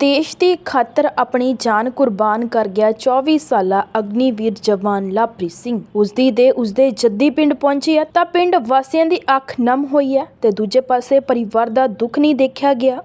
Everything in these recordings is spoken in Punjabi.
ਦੇਸ਼ ਦੀ ਖਾਤਰ ਆਪਣੀ ਜਾਨ ਕੁਰਬਾਨ ਕਰ ਗਿਆ 24 ਸਾਲਾ ਅਗਨੀਵੀਰ ਜਵਾਨ ਲਵਪ੍ਰੀਤ ਸਿੰਘ। ਉਸਦੀ ਦੇ ਉਸਦੇ ਜੱਦੀ ਪਿੰਡ ਪਹੁੰਚੀ ਹੈ ਤਾਂ ਪਿੰਡ ਵਾਸੀਆਂ ਦੀ ਅੱਖ ਨਮ ਹੋਈ ਹੈ ਤੇ ਦੂਜੇ ਪਾਸੇ ਪਰਿਵਾਰ ਦਾ ਦੁੱਖ ਨਹੀਂ ਦੇਖਿਆ ਗਿਆ।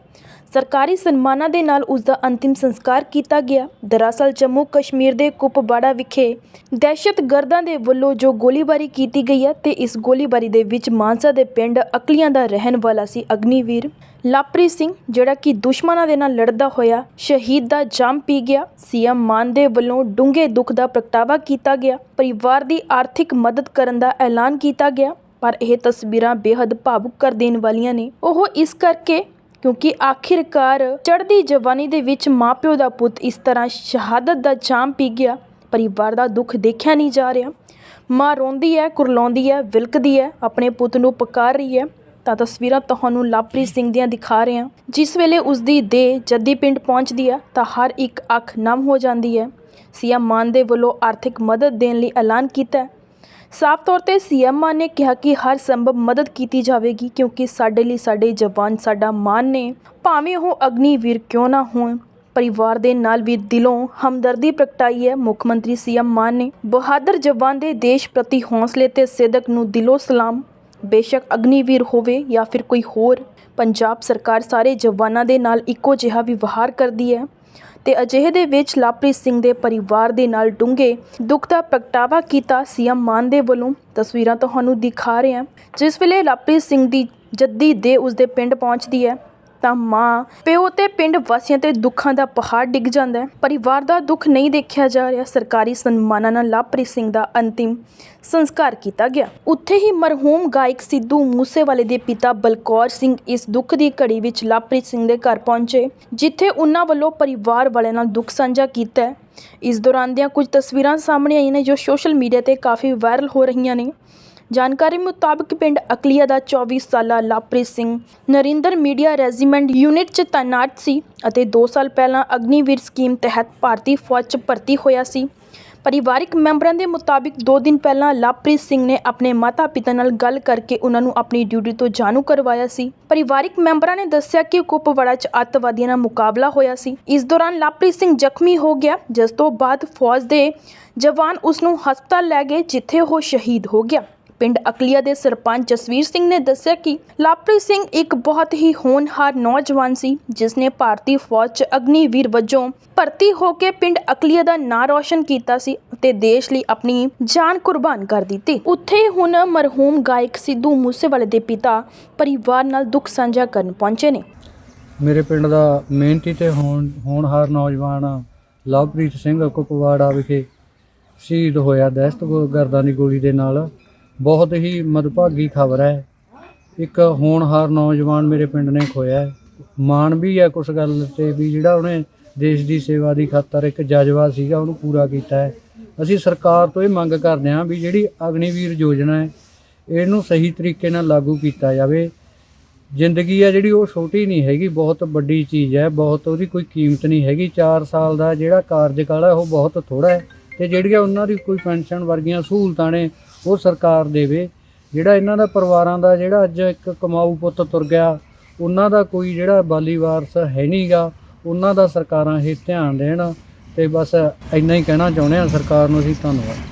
ਸਰਕਾਰੀ ਸਨਮਾਨਾਂ ਦੇ ਨਾਲ ਉਸ ਦਾ ਅੰਤਿਮ ਸੰਸਕਾਰ ਕੀਤਾ ਗਿਆ। ਦਰਅਸਲ ਜੰਮੂ ਕਸ਼ਮੀਰ ਦੇ ਕੁਪਵਾੜਾ ਵਿਖੇ ਦਹਿਸ਼ਤਗਰਦਾਂ ਦੇ ਵੱਲੋਂ ਜੋ ਗੋਲੀਬਾਰੀ ਕੀਤੀ ਗਈ ਹੈ ਤੇ ਇਸ ਗੋਲੀਬਾਰੀ ਦੇ ਵਿੱਚ ਮਾਨਸਾ ਦੇ ਪਿੰਡ ਅਕਲੀਆਂ ਦਾ ਰਹਿਣ ਵਾਲਾ ਸੀ ਅਗਨੀਵੀਰ ਲਵਪ੍ਰੀਤ ਸਿੰਘ, ਜਿਹੜਾ ਕਿ ਦੁਸ਼ਮਣਾਂ ਦੇ ਨਾਲ ਲੜਦਾ ਹੋਇਆ ਸ਼ਹੀਦ ਦਾ ਜਾਮ ਪੀ ਗਿਆ। ਸੀਐਮ ਮਾਨ ਦੇ ਵੱਲੋਂ ਡੂੰਘੇ ਦੁੱਖ ਦਾ ਪ੍ਰਗਟਾਵਾ ਕੀਤਾ ਗਿਆ। ਪਰਿਵਾਰ ਦੀ ਆਰਥਿਕ ਮਦਦ ਕਰਨ ਦਾ ਐਲਾਨ ਕੀਤਾ ਗਿਆ, ਪਰ ਇਹ ਤਸਵੀਰਾਂ ਬੇहद ਭਾਵੁਕ ਕਰ ਦੇਣ ਵਾਲੀਆਂ ਨੇ। ਉਹ ਇਸ ਕਰਕੇ ਕਿਉਂਕਿ ਆਖਿਰਕਾਰ ਚੜ੍ਹਦੀ ਜਵਾਨੀ ਦੇ ਵਿੱਚ ਮਾਪਿਓ ਦਾ ਪੁੱਤ ਇਸ ਤਰ੍ਹਾਂ ਸ਼ਹਾਦਤ ਦਾ ਜਾਮ ਪੀ ਗਿਆ, ਪਰਿਵਾਰ ਦਾ ਦੁੱਖ ਦੇਖਿਆ ਨਹੀਂ ਜਾ ਰਿਹਾ। ਮਾਂ ਰੋਂਦੀ ਹੈ, ਕੁਰਲਾਉਂਦੀ ਹੈ, ਵਿਲਕਦੀ ਹੈ, ਆਪਣੇ ਪੁੱਤ ਨੂੰ ਪੁਕਾਰ ਰਹੀ ਹੈ। ਤਾਂ ਤਸਵੀਰਾਂ ਤੁਹਾਨੂੰ ਲਵਪ੍ਰੀਤ ਸਿੰਘ ਦੀਆਂ ਦਿਖਾ ਰਹੇ ਹਾਂ। ਜਿਸ ਵੇਲੇ ਉਸ ਦੀ ਦੇਹ ਜੱਦੀ ਪਿੰਡ ਪਹੁੰਚਦੀ ਹੈ, ਤਾਂ ਹਰ ਇੱਕ ਅੱਖ ਨਮ ਹੋ ਜਾਂਦੀ ਹੈ। ਸੀਐਮ ਮਾਨ ਦੇ ਵੱਲੋਂ ਆਰਥਿਕ ਮਦਦ ਦੇਣ ਲਈ ਐਲਾਨ ਕੀਤਾ ਸਾਫ਼ ਤੌਰ ਤੇ ਸੀਐਮ ਮਾਨ ਨੇ ਕਿਹਾ ਕਿ ਹਰ ਸੰਭਵ ਮਦਦ ਕੀਤੀ ਜਾਵੇਗੀ ਕਿਉਂਕਿ ਸਾਡੇ ਲਈ ਸਾਡੇ ਜਵਾਨ, ਸਾਡਾ ਮਾਨ ਨੇ। ਭਾਵੇਂ ਉਹ ਅਗਨੀਵੀਰ ਕਿਉਂ ਨਾ ਹੋਣ, ਪਰਿਵਾਰ ਦੇ ਨਾਲ ਵੀ ਦਿਲੋਂ ਹਮਦਰਦੀ ਪ੍ਰਗਟਾਈ ਹੈ, ਮੁੱਖ ਮੰਤਰੀ ਸੀਐਮ ਮਾਨ ਨੇ। ਬਹਾਦਰ ਜਵਾਨ ਦੇ ਦੇਸ਼ ਪ੍ਰਤੀ ਹੌਸਲੇ ਤੇ ਸਿਦਕ ਨੂੰ ਦਿਲੋਂ ਸਲਾਮ। ਬੇਸ਼ੱਕ ਅਗਨੀਵੀਰ ਹੋਵੇ ਜਾਂ ਫਿਰ ਕੋਈ ਹੋਰ, ਪੰਜਾਬ ਸਰਕਾਰ ਸਾਰੇ ਜਵਾਨਾਂ ਦੇ ਨਾਲ ਇੱਕੋ ਜਿਹਾ ਵਿਵਹਾਰ ਕਰਦੀ ਹੈ। ਤੇ ਅਜਿਹੇ ਦੇ ਵਿੱਚ ਲਵਪ੍ਰੀਤ ਸਿੰਘ ਦੇ ਪਰਿਵਾਰ ਦੇ ਨਾਲ ਡੂੰਘੇ ਦੁੱਖ ਦਾ ਪ੍ਰਗਟਾਵਾ ਕੀਤਾ ਸੀਐਮ ਮਾਨ ਦੇ ਵੱਲੋਂ। ਤਸਵੀਰਾਂ ਤੁਹਾਨੂੰ ਦਿਖਾ ਰਹੇ ਹਾਂ। ਜਿਸ ਵੇਲੇ ਲਵਪ੍ਰੀਤ ਸਿੰਘ ਦੀ ਜੱਦੀ ਦੇ ਉਸਦੇ ਪਿੰਡ ਪਹੁੰਚਦੀ ਹੈ। ਤਾਂ ਮਾਂ, ਪਿਓ ਤੇ ਪਿੰਡ ਵਾਸੀਆਂ ਤੇ ਦੁੱਖਾਂ ਦਾ ਪਹਾੜ ਡਿੱਗ ਜਾਂਦਾ ਹੈ। ਪਰਿਵਾਰ ਦਾ ਦੁੱਖ ਨਹੀਂ ਦੇਖਿਆ ਜਾ ਰਿਹਾ। ਸਰਕਾਰੀ ਸਨਮਾਨਾਂ ਨਾਲ ਲਵਪ੍ਰੀਤ ਸਿੰਘ ਦਾ ਅੰਤਿਮ ਸੰਸਕਾਰ ਕੀਤਾ ਗਿਆ। ਉੱਥੇ ਹੀ ਮਰਹੂਮ ਗਾਇਕ ਸਿੱਧੂ ਮੂਸੇਵਾਲੇ ਦੇ ਪਿਤਾ ਬਲਕੌਰ ਸਿੰਘ ਇਸ ਦੁੱਖ ਦੀ ਘੜੀ ਵਿੱਚ ਲਵਪ੍ਰੀਤ ਸਿੰਘ ਦੇ ਘਰ ਪਹੁੰਚੇ, ਜਿੱਥੇ ਉਹਨਾਂ ਵੱਲੋਂ ਪਰਿਵਾਰ ਵਾਲਿਆਂ ਨਾਲ ਦੁੱਖ ਸਾਂਝਾ ਕੀਤਾ ਇਸ ਦੌਰਾਨ ਦੀਆਂ ਕੁਝ ਤਸਵੀਰਾਂ ਸਾਹਮਣੇ ਆਈਆਂ ਨੇ ਜੋ ਸੋਸ਼ਲ ਮੀਡੀਆ ਤੇ ਕਾਫੀ ਵਾਇਰਲ ਹੋ ਰਹੀਆਂ ਨੇ। ਜਾਣਕਾਰੀ ਮੁਤਾਬਕ ਪਿੰਡ ਅਕਲੀਆ ਦਾ 24 ਸਾਲਾ Lovepreet Singh Narinder medium regiment unit 'ਚ ਤਾਇਨਾਤ ਸੀ ਅਤੇ 2 ਸਾਲ ਪਹਿਲਾਂ ਅਗਨੀਵੀਰ ਸਕੀਮ ਤਹਿਤ ਭਾਰਤੀ ਫੌਜ 'ਚ ਭਰਤੀ ਹੋਇਆ ਸੀ। ਪਰਿਵਾਰਿਕ ਮੈਂਬਰਾਂ ਦੇ ਮੁਤਾਬਿਕ 2 ਦਿਨ ਪਹਿਲਾਂ ਲਵਪ੍ਰੀਤ ਸਿੰਘ ਨੇ ਆਪਣੇ ਮਾਤਾ-ਪਿਤਾ ਨਾਲ ਗੱਲ ਕਰਕੇ ਉਹਨਾਂ ਨੂੰ ਆਪਣੀ ਡਿਊਟੀ ਤੋਂ ਜਾਣੂ ਕਰਵਾਇਆ ਸੀ। ਪਰਿਵਾਰਿਕ ਮੈਂਬਰਾਂ ਨੇ ਦੱਸਿਆ ਕਿ ਕੁਪਵਾੜਾ 'ਚ ਅੱਤਵਾਦੀਆਂ ਨਾਲ ਮੁਕਾਬਲਾ ਹੋਇਆ ਸੀ। ਇਸ ਦੌਰਾਨ ਲਵਪ੍ਰੀਤ ਸਿੰਘ ਜ਼ਖਮੀ ਹੋ ਗਿਆ, ਜਿਸ ਤੋਂ ਬਾਅਦ ਫੌਜ ਦੇ ਜਵਾਨ ਉਸ ਨੂੰ ਹਸਪਤਾਲ ਲੈ ਗਏ, ਜਿੱਥੇ ਉਹ ਸ਼ਹੀਦ ਹੋ ਗਿਆ। ਪਿੰਡ ਅਕਲੀਆ ਦੇ ਸਰਪੰਚ ਜਸਵੀਰ ਸਿੰਘ ਨੇ ਦੱਸਿਆ ਕਿ ਲਵਪ੍ਰੀਤ ਸਿੰਘ ਇੱਕ ਬਹੁਤ ਹੀ ਹੋਣਹਾਰ ਨੌਜਵਾਨ ਸੀ ਜਿਸ ਨੇ ਭਾਰਤੀ ਫੌਜ 'ਚ ਅਗਨੀਵੀਰ ਵਜੋਂ ਭਰਤੀ ਹੋ ਕੇ ਪਿੰਡ ਅਕਲੀਆ ਦਾ ਨਾਂ ਰੌਸ਼ਨ ਕੀਤਾ ਸੀ ਤੇ ਦੇਸ਼ ਲਈ ਆਪਣੀ ਜਾਨ ਕੁਰਬਾਨ ਕਰ ਦਿੱਤੀ। ਉੱਥੇ ਹੁਣ ਮਰਹੂਮ ਗਾਇਕ ਸਿੱਧੂ ਮੂਸੇਵਾਲੇ ਦੇ ਪਿਤਾ ਪਰਿਵਾਰ ਨਾਲ ਦੁੱਖ ਸਾਂਝਾ ਕਰਨ ਪਹੁੰਚੇ ਨੇ। ਮੇਰੇ ਪਿੰਡ ਦਾ ਮਿਹਨਤੀ ਤੇ ਹੋਣ ਹੋਣਹਾਰ ਨੌਜਵਾਨ ਲਵਪ੍ਰੀਤ ਸਿੰਘ ਕੁਪਵਾੜਾ ਵਿਖੇ ਸ਼ਹੀਦ ਹੋਇਆ ਦਹਿਸ਼ਤਗਰਦਾਂ ਦੀ ਗੋਲੀ ਦੇ ਨਾਲ ਬਹੁਤ ਹੀ ਮਦਭਾਗੀ ਖਬਰ ਹੈ। ਇੱਕ ਹੋਣਹਾਰ ਨੌਜਵਾਨ ਮੇਰੇ ਪਿੰਡ ਨੇ ਖੋਇਆ ਮਾਣ ਵੀ ਹੈ ਕੁਛ ਗੱਲ ਤੇ ਵੀ ਜਿਹੜਾ ਉਹਨੇ ਦੇਸ਼ ਦੀ ਸੇਵਾ ਦੀ ਖਾਤਰ ਇੱਕ ਜਜ਼ਬਾ ਸੀਗਾ, ਉਹਨੂੰ ਪੂਰਾ ਕੀਤਾ ਹੈ। ਅਸੀਂ ਸਰਕਾਰ ਤੋਂ ਇਹ ਮੰਗ ਕਰਦੇ ਹਾਂ ਵੀ ਜਿਹੜੀ ਅਗਨੀਵੀਰ ਯੋਜਨਾ ਹੈ, ਇਹਨੂੰ ਸਹੀ ਤਰੀਕੇ ਨਾਲ ਲਾਗੂ ਕੀਤਾ ਜਾਵੇ। ਜ਼ਿੰਦਗੀ ਹੈ ਜਿਹੜੀ ਉਹ ਛੋਟੀ ਨਹੀਂ ਹੈਗੀ, ਬਹੁਤ ਵੱਡੀ ਚੀਜ਼ ਹੈ, ਬਹੁਤ ਉਹਦੀ ਕੋਈ ਕੀਮਤ ਨਹੀਂ ਹੈਗੀ। 4 ਸਾਲ ਦਾ ਜਿਹੜਾ ਕਾਰਜਕਾਲ ਹੈ, ਉਹ ਬਹੁਤ ਥੋੜਾ ਹੈ। ਤੇ ਜਿਹੜੀਆਂ ਉਹਨਾਂ ਦੀ ਕੋਈ ਪੈਨਸ਼ਨ ਵਰਗੀਆਂ ਸਹੂਲਤਾਂ ਨੇ ਉਹ ਸਰਕਾਰ ਦੇਵੇ। ਜਿਹੜਾ ਇਹਨਾਂ ਦਾ ਪਰਿਵਾਰਾਂ ਦਾ ਜਿਹੜਾ ਅੱਜ ਇੱਕ ਕਮਾਊ ਪੁੱਤ ਤੁਰ ਗਿਆ, ਉਹਨਾਂ ਦਾ ਕੋਈ ਜਿਹੜਾ ਬਾਲੀ ਵਾਰਸ ਹੈ ਨਹੀਂਗਾ ਉਹਨਾਂ ਦਾ ਸਰਕਾਰਾਂ ਇਹ ਧਿਆਨ ਦੇਣ ਤੇ ਬਸ ਇੰਨਾ ਹੀ ਕਹਿਣਾ ਚਾਹੁੰਦੇ ਆ ਸਰਕਾਰ ਨੂੰ ਅਸੀਂ ਧੰਨਵਾਦ।